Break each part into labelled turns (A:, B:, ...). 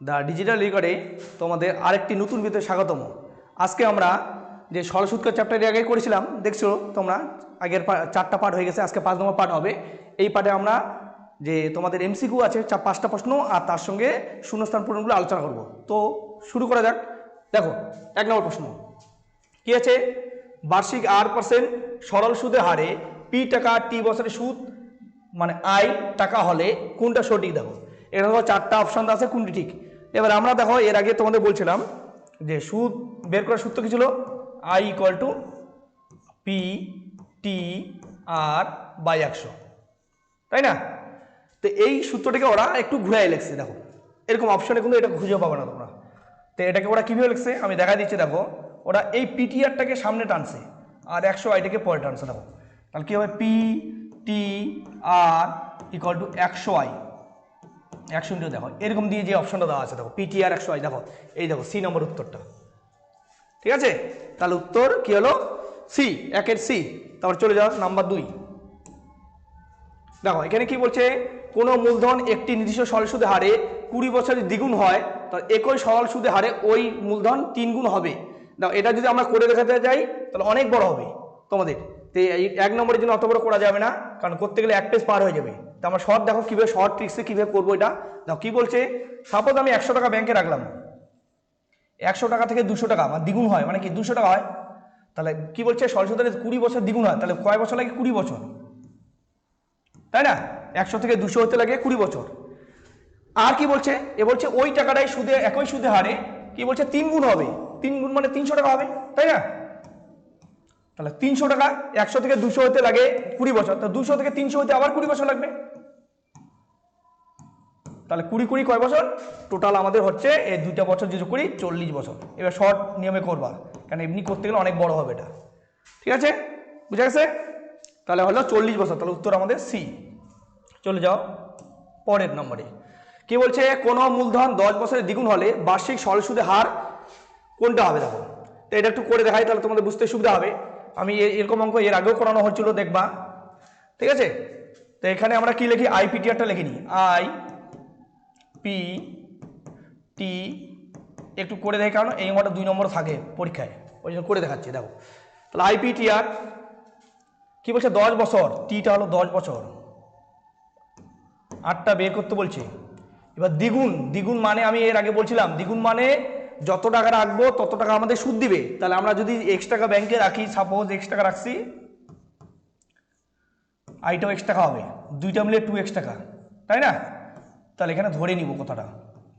A: The digital রেকর্ডে তোমাদের আরেকটি নতুন ভিতরে স্বাগতম। আজকে আমরা যে সরস্বতকার চ্যাপ্টার আগে করেছিলাম, দেখছ তোমরা? আগের চারটা পার্ট হয়ে গেছে, আজকে পাঁচ নম্বর পার্ট হবে। এই পার্টে আমরা যে তোমাদের এমসিকিউ আছে, চার পাঁচটা প্রশ্ন আর তার সঙ্গে শূন্যস্থান পূরণগুলো আলোচনা করব। তো শুরু করা যাক। দেখো, এক নম্বর প্রশ্ন। কী আছে? বার্ষিক আট পার্সেন্ট সরল সুদের হারে পি টাকা টি বছরের সুদ মানে আই টাকা হলে কোনটা সঠিক দেখো। এটা দেখো চারটা অপশন আছে, কোনটি ঠিক? এবার আমরা দেখো, এর আগে তোমাদের বলছিলাম যে সুদ বের করার সূত্র কি ছিল? I equal to P T R by একশো। তাই না? তো এই সূত্রটাকে ওরা একটু ঘুরাই লেগছে দেখো। এরকম অপশনে কিন্তু এটা খুঁজে পাবে না তোমরা। তো এটাকে ওরা কীভাবে লিখছে? আমি দেখা দিচ্ছি, দেখো। ওরা এই পিটিআরটাকে সামনে টানছে আর একশো আইটাকে পরে টানছে, দেখো। তাহলে কী হবে? P T R equal to একশো আই একশো ইন্টু দেখো। এরকম দিয়ে যে অপশনটা দেওয়া আছে, দেখো পিটিআর একশো আই, দেখো, এই দেখো সি নম্বর উত্তরটা। ঠিক আছে? তাহলে উত্তর কি হলো? সি একের সি তারপর চলে যাও নাম্বার দুই। দেখো, এখানে কি বলছে? কোনো মূলধন একটি নির্দিষ্ট সরল সুদে হারে কুড়ি বছরের দ্বিগুণ হয় তাহলে একই সরল সুদে হারে ওই মূলধন তিন গুণ হবে। দেখো, এটা যদি আমরা করে দেখাতে যাই, তাহলে অনেক বড় হবে তোমাদের। তো এই এক নম্বরের জন্য অত বড় করা যাবে না, কারণ করতে গেলে এক পেজ পার হয়ে যাবে। তো আমরা শর্ট দেখো কীভাবে, শর্ট ট্রিক্সে কীভাবে করব এটা। দেখো কী বলছে? সাপোজ আমি একশো টাকা ব্যাংকে রাখলাম। একশো টাকা থেকে দুশো টাকা মানে দ্বিগুণ হয় মানে কি দুশো টাকা হয়? তাহলে কি বলছে? সরল সুদের কুড়ি বছর দ্বিগুণ হয়, তাহলে কয় বছর লাগে? কুড়ি বছর। তাই না? একশো থেকে দুশো হতে লাগে কুড়ি বছর। আর কি বলছে? এ বলছে, ওই টাকাটাই সুদে, একই সুদে হারে, কি বলছে? তিন গুণ হবে। তিন গুণ মানে তিনশো টাকা হবে, তাই না? তাহলে তিনশো টাকা একশো থেকে দুশো হতে লাগে কুড়ি বছর। তো দুশো থেকে তিনশো হতে আবার কুড়ি বছর লাগবে। তাহলে কুড়ি কুড়ি কয় বছর? টোটাল আমাদের হচ্ছে এই দুইটা বছর যদি করি, চল্লিশ বছর। এবার শর্ট নিয়মে করবা। কারণ এমনি করতে গেলে অনেক বড় হবে এটা। ঠিক আছে? বুঝা গেছে? তাহলে হলো চল্লিশ বছর। তাহলে উত্তর আমাদের সি চলে যাও পরের নম্বরে। কি বলছে, কোনো মূলধন দশ বছরের দ্বিগুণ হলে বার্ষিক সরল সুদের হার কোনটা হবে? দেখো। তো এটা একটু করে দেখাই, তাহলে তোমাদের বুঝতে সুবিধা হবে। আমি এরকম অঙ্ক এর আগেও করানো হচ্ছিল, দেখবা। ঠিক আছে? তো এখানে আমরা কি লিখি? আইপিটিআরটা লিখে নিই। আই পি টি একটু করে দেখি, কারণ এই অঙ্কটা দুই নম্বর থাকে পরীক্ষায়। ওই জন্য করে দেখাচ্ছি, দেখো। তাহলে আইপিটিআর কি বলছে? দশ বছর। টিটা হলো দশ বছর। আটটা বের করতে বলছে। এবার দ্বিগুণ। দ্বিগুণ মানে আমি এর আগে বলছিলাম, দ্বিগুণ মানে যত টাকা রাখব, তত টাকা আমাদের সুদ দিবে। তাহলে আমরা যদি এক্স টাকা ব্যাংকে রাখি সাপোজ এক্স টাকা রাখছি আইটাও এক্স টাকা হবে। দুইটা মিলে টু এক্স টাকা, তাই না? তাহলে এখানে ধরে নিব কথাটা,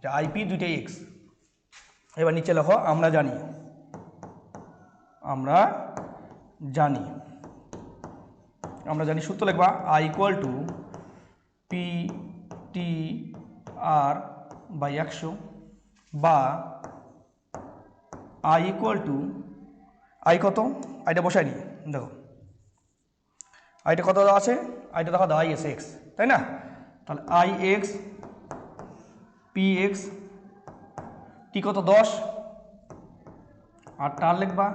A: যে আইপি দুইটাই এক্স এবার নিচে লেখো, আমরা জানি। আমরা জানি। আমরা জানি সূত্র লিখবা I equal to P T R by একশো বা আই ইকুয়াল টু আই কত? আইটা বসাই নি দেখো। আইটা কত দেওয়া আছে আইটা দেখো দেওয়া এস এক্স তাই না? তাহলে I X P X T কত? দশ। আর টার লিখবা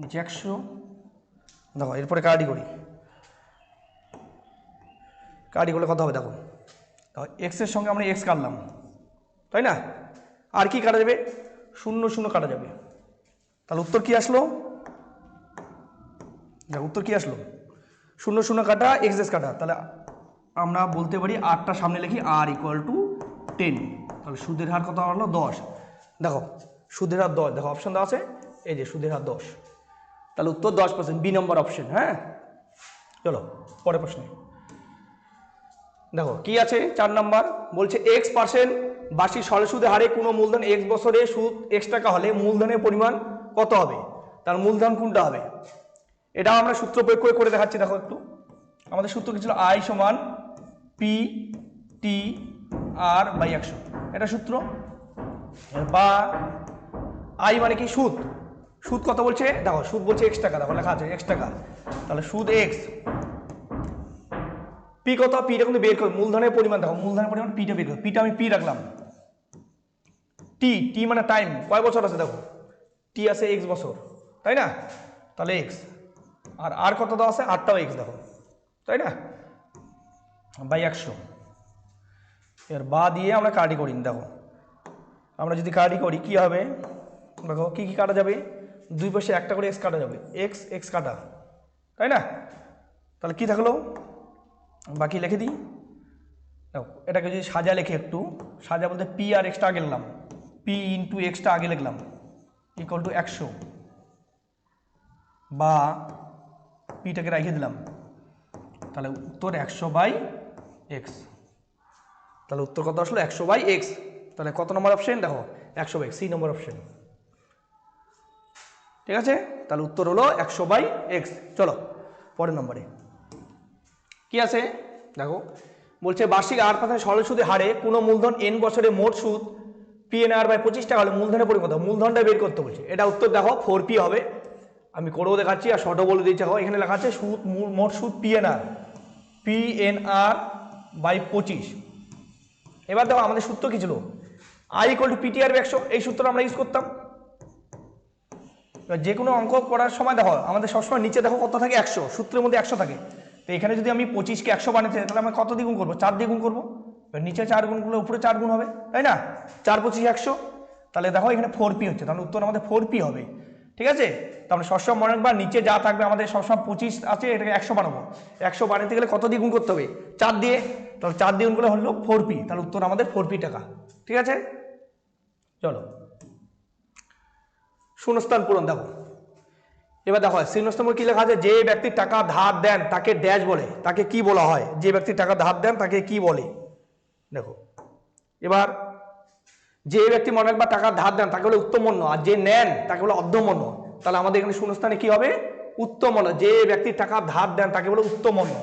A: নিচে একশো। দেখো, এরপরে কার্ডি করি কার্ডি করলে কত হবে? দেখো। দেখো এক্সের সঙ্গে আমরা এক্স কাটলাম, তাই না? আর কি কাটা যাবে? শূন্য শূন্য কাটা যাবে। তাহলে উত্তর কি আসলো? দেখো উত্তর কি আসলো? শূন্য শূন্য কাটা এক্স এস কাটা। তাহলে আমরা বলতে পারি আটটা সামনে লিখি আর ইকুয়াল টু টেন তাহলে সুদের হার কত হলো? দশ। দেখো, সুদের হার দশ। দেখো অপশন দেওয়া আছে। এই যে সুদের হার দশ। তাহলে উত্তর দশ পার্সেন্ট বি নম্বর অপশন হ্যাঁ? চলো, পরের প্রশ্নে। দেখো, কি আছে? চার নাম্বার বলছে এক্স পার্সেন্ট বার্ষিক সরল সুদের হারে কোনো মূলধন এক্স বছরে সুদ এক্স টাকা হলে মূলধনের পরিমাণ কত হবে? তার মূলধন কোনটা হবে? এটাও আমরা সূত্র প্রয়োগ করে করে দেখাচ্ছি, দেখো একটু। আমাদের সূত্র কি ছিল? আই সমান পি টি আর বাই একশো। এটা সূত্র? বা আই মানে কি? সুদ। সুদ কত বলছে? দেখো, সুদ বলছে এক্স টাকা, দেখো লেখা আছে এক্স টাকা। তাহলে সুদ এক্স পি কত? পিটা কিন্তু বের করো, মূলধনের পরিমাণ, দেখো, মূলধনের পরিমাণ পিটা বের করো। পিটা আমি পি রাখলাম। টি টি মানে টাইম কয় বছর আছে দেখো? টি আছে এক্স বছর, তাই না? তাহলে এক্স আর আর কত দেওয়া আছে? আটটাও এক্স দেখো, তাই না? বাই একশো। এর বা দিয়ে আমরা কাটি করি, দেখো। আমরা যদি কাটি করি, কি হবে? দেখো, কি কি কাটা যাবে? দুই পাশে একটা করে এক্স কাটা যাবে। এক্স এক্স কাটা, তাই না? তাহলে কি থাকল? বাকি লিখে দিই। দেখো, এটাকে যদি সাজা লিখে একটু, সাজা বলতে পি আর এক্সটা আগে লিখলাম পি ইন্টু এক্সটা আগে লিখলাম ইকুয়াল টু একশো। বা পিটাকে রেখে দিলাম, তাহলে উত্তর একশো বাই এক্স তাহলে উত্তর কত আসলো? একশো বাই এক্স তাহলে কত নম্বর অপশন দেখো, একশো বাই সি নম্বর অপশন ঠিক আছে? তাহলে উত্তর হলো একশো বাই এক্স চলো, পরের নম্বরে। কি আছে? দেখো, বলছে বার্ষিক আট পার্সেন্ট সরল সুদে হারে কোনো মূলধন এন বছরে মোট সুদ পিএনআর বাই পঁচিশ টাকা হলে মূলধনের পরিমাণ মূলধনটা বের করতে বলছে। এটা উত্তর দেখো ফোর পি হবে। আমি করেও দেখাচ্ছি আর শর্টও বলে দেখো, এখানে লেখা আছে সুদ মোট সুদ পিএনআর পিএনআর বাই পঁচিশ। এবার দেখো আমাদের সূত্র কি ছিল? আই ইকুয়াল টু পিটিআর একশো, এই সূত্র আমরা ইউজ করতাম। এবার যে কোনো অঙ্ক করার সময় দেখো, আমাদের সবসময় নিচে দেখো কত থাকে? একশো, সূত্রের মধ্যে একশো থাকে। তো এখানে যদি আমি পঁচিশকে একশো বানাতে তাহলে আমি কত দ্বিগুণ করব? চার দ্বিগুণ করব? নিচে চার গুণ করলে উপরে চার গুণ হবে, তাই না? চার পঁচিশ একশো। তাহলে দেখো এখানে ফোর পি হচ্ছে, তাহলে উত্তর আমাদের ফোর পি হবে, ঠিক আছে? তো আমরা সবসময় মনে রাখবা, নিচে যা থাকবে আমাদের সবসময় পঁচিশ আছে, এটাকে একশো বানাবো। একশো বানাতে গেলে কত দ্বিগুণ করতে হবে? চার দিয়ে। তাহলে চার দ্বিগুণ করলে হলো ফোর পি তাহলে উত্তর আমাদের ফোর পি টাকা, ঠিক আছে? চলো। শূন্যস্থান পূরণ, দেখো। এবার দেখো পূরণ কি লেখা আছে? যে ব্যক্তি টাকা ধার দেন, তাকে ড্যাশ বলে, তাকে কি বলা হয়? যে ব্যক্তি টাকা ধার দেন, তাকে কি বলে? দেখো, এবার যে ব্যক্তি মনে একবার টাকা ধার দেন, তাকে বলে উত্তমন্য, আর যে নেন, তাকে বলে অর্ধমন্য, তাহলে আমাদের এখানে শূন্যস্থানে কি হবে? উত্তমন্য, যে ব্যক্তি টাকা ধার দেন, তাকে বলে উত্তমন্য।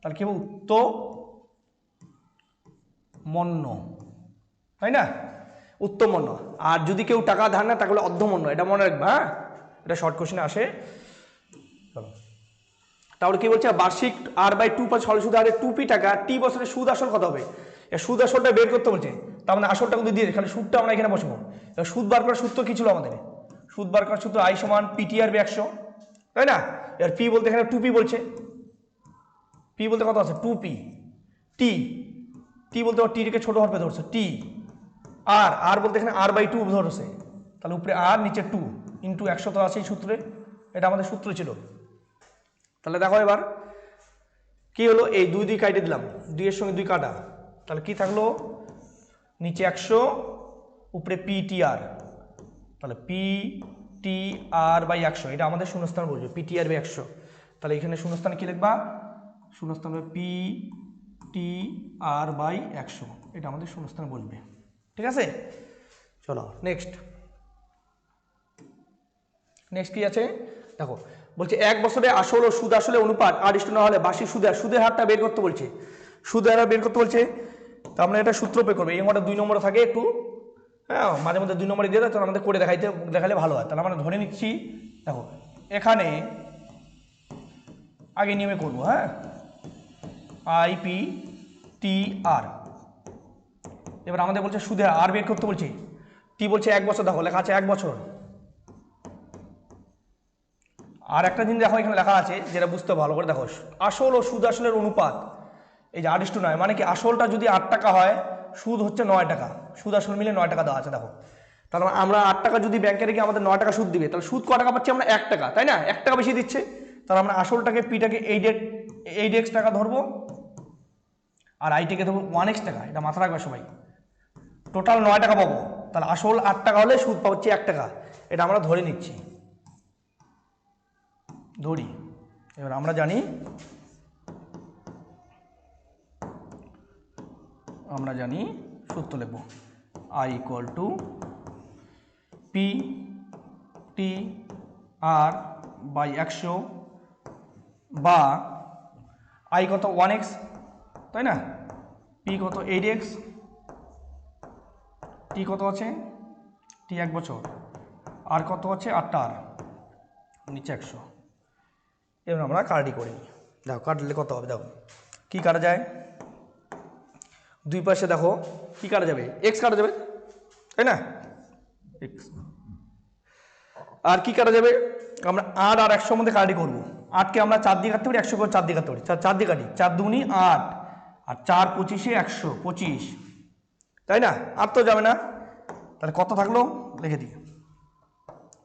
A: তাহলে কি হবে? উত্তমন্য। তাই না? উত্তমন্য। আর যদি কেউ টাকা ধার না তাহলে অর্ধমন্য, এটা মনে রাখবা হ্যাঁ? এটা শর্ট কোশ্চেনে আসে। তাহলে কি বলছে? বার্ষিক আর বাই টু পাঁচ সরল সুদ হারে টু পি টাকা টি বছরের সুদ আসল কত হবে? সুদ আসলটা বের করতে বলছে। তার মানে আসলটা কিন্তু দিয়ে খালি সুদটা আমরা এখানে বসবো। সুদ বার করার সূত্র কি ছিল আমাদের? সুদ বার করার সূত্র আই সমান পিটিআর বি একশো, তাই না? এবার পি বলতে এখানে টু পি বলছে। পি বলতে কত আছে? টু পি টি টি বলতে টি টিকে ছোটো হরফে ধরছে টি আর আর বলতে এখানে আর বাই টু ধরছে। তাহলে উপরে আর নিচে টু ইন্টু একশো তো আছে এই সূত্রে। এটা আমাদের সূত্র ছিল। তাহলে দেখো এবার, কি হলো? এই দুই দুই কাটে দিলাম। দুইয়ের সঙ্গে দুই কাটা। তাহলে কি থাকল? নিচে একশো, উপরে পি টি আর তাহলে পি টি আর বাই একশো, এটা আমাদের শূন্যস্থান বলবে পি টি আর বাই একশো। তাহলে এখানে শূন্যস্থান কি লিখবা? শূন্যস্থান হবে পি টি আর বাই একশো, এটা আমাদের শূন্যস্থান বলবে। ঠিক আছে? চলো নেক্সট নেক্সট কি আছে? দেখো, বলছে, এক বছরে আসল ও সুদ আসলে অনুপাত আর ইষ্ট না হলে বার্ষিক সুদের সুদের হারটা বের করতে বলছে। সুদের হার বের করতে বলছে আমরা এটা সূত্র পে করব। এই অঙ্কটা দুই নম্বরে থাকে একটু হ্যাঁ মাঝে মধ্যে দুই নম্বরে দিয়ে দেয় তাহলে আমাদের করে দেখাইতে, দেখালে ভালো হয়। তাহলে আমরা ধরে নিচ্ছি, দেখো, এখানে আগে নিয়মে করব হ্যাঁ? আই পি টি আর এবার আমাদের বলছে সুদে আর বের করতে বলছি। টি বলছে এক বছর, দেখো, লেখা আছে এক বছর। আর একটা জিনিস দেখো, এখানে লেখা আছে, যেটা বুঝতে ভালো করে দেখো, আসল ও সুদ আসলের অনুপাত। এই যে আট ইস্টু নয় মানে কি আসলটা যদি আট টাকা হয়, সুদ হচ্ছে নয় টাকা। সুদ আসল মিলে নয় টাকা দেওয়া আছে, দেখো। তাহলে আমরা আট টাকা যদি ব্যাংকে রেখে আমাদের নয় টাকা সুদ দিবে, তাহলে সুদ ক টাকা পাচ্ছি আমরা এক টাকা, তাই না? এক টাকা বেশি দিচ্ছে। তাহলে আমরা আসলটাকে পিটাকে এইট এইট এক্স টাকা ধরবো, আর আইটিকে ধরবো ওয়ান এক্স টাকা, এটা মাথা রাখবে সবাই। টোটাল নয় টাকা পাবো। তাহলে আসল আট টাকা হলে সুদ পাচ্ছি এক টাকা। এটা আমরা ধরে নিচ্ছি। ধরি। এবার আমরা জানি আমরা জানি সূত্র লিখব। I equal to P T R by একশো বা আই কত ওয়ান এক্স তাই না? পি কত এইট এক্স টি কত আছে? টি এক বছর। আর কত আছে? আটটা আর নিচে একশো। এবার আমরা কার্ডই করি। দেখো কাটলে কত হবে? দেখো, কী কাটা যায়? দুই পাশে দেখো, কী কাটা যাবে? এক্স কাটা যাবে, তাই না? এক্স আর কি কাটা যাবে? আমরা আট আর একশোর মধ্যে কাটি করব। আটকে আমরা চার দিয়ে কাটতে পারি, একশো করে চার দিয়ে কাটতে পারি। চার দিয়ে কাটি। চার দুগুনি আট। আর চার পঁচিশে একশো পঁচিশ। তাই না? আর তো যাবে না। তাহলে কত থাকল? লিখে দিই।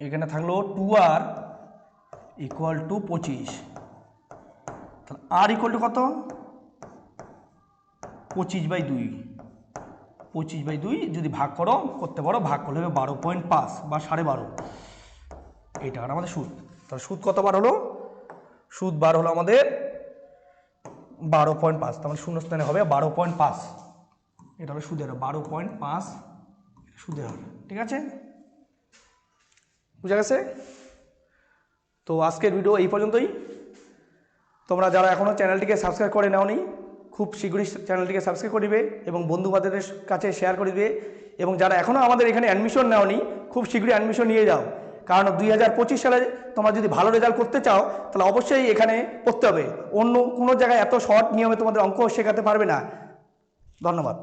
A: এখানে থাকল টু আর ইকুয়াল টু পঁচিশ। তাহলে আর ইকুয়াল টু কত? পঁচিশ বাই দুই। পঁচিশ বাই দুই যদি ভাগ করো, করতে পারো, ভাগ করলে হবে বারো পয়েন্ট পাঁচ বা সাড়ে বারো। এই টাকাটা আমাদের সুদ। তাহলে সুদ কত বার হলো? সুদ বার হলো আমাদের বারো পয়েন্ট পাঁচ। তার মানে শূন্য স্থানে হবে বারো পয়েন্ট পাঁচ। এটা হবে সুদের বারো পয়েন্ট পাঁচ সুদের হার। ঠিক আছে? বুঝা গেছে? তো আজকের ভিডিও এই পর্যন্তই। তোমরা যারা এখনও চ্যানেলটিকে সাবস্ক্রাইব করে নাওনি খুব শীঘ্রই চ্যানেলটিকে সাবস্ক্রাইব করিবে এবং বন্ধু বান্ধবদের কাছে শেয়ার করিবে এবং যারা এখনও আমাদের এখানে অ্যাডমিশন নেওনি, খুব শীঘ্রই অ্যাডমিশন নিয়ে যাও। কারণ দুই হাজার পঁচিশ সালে তোমরা যদি ভালো রেজাল্ট করতে চাও, তাহলে অবশ্যই এখানে পড়তে হবে। অন্য কোনো জায়গায় এত শর্ট নিয়মে তোমাদের অঙ্ক শেখাতে পারবে না। ধন্যবাদ।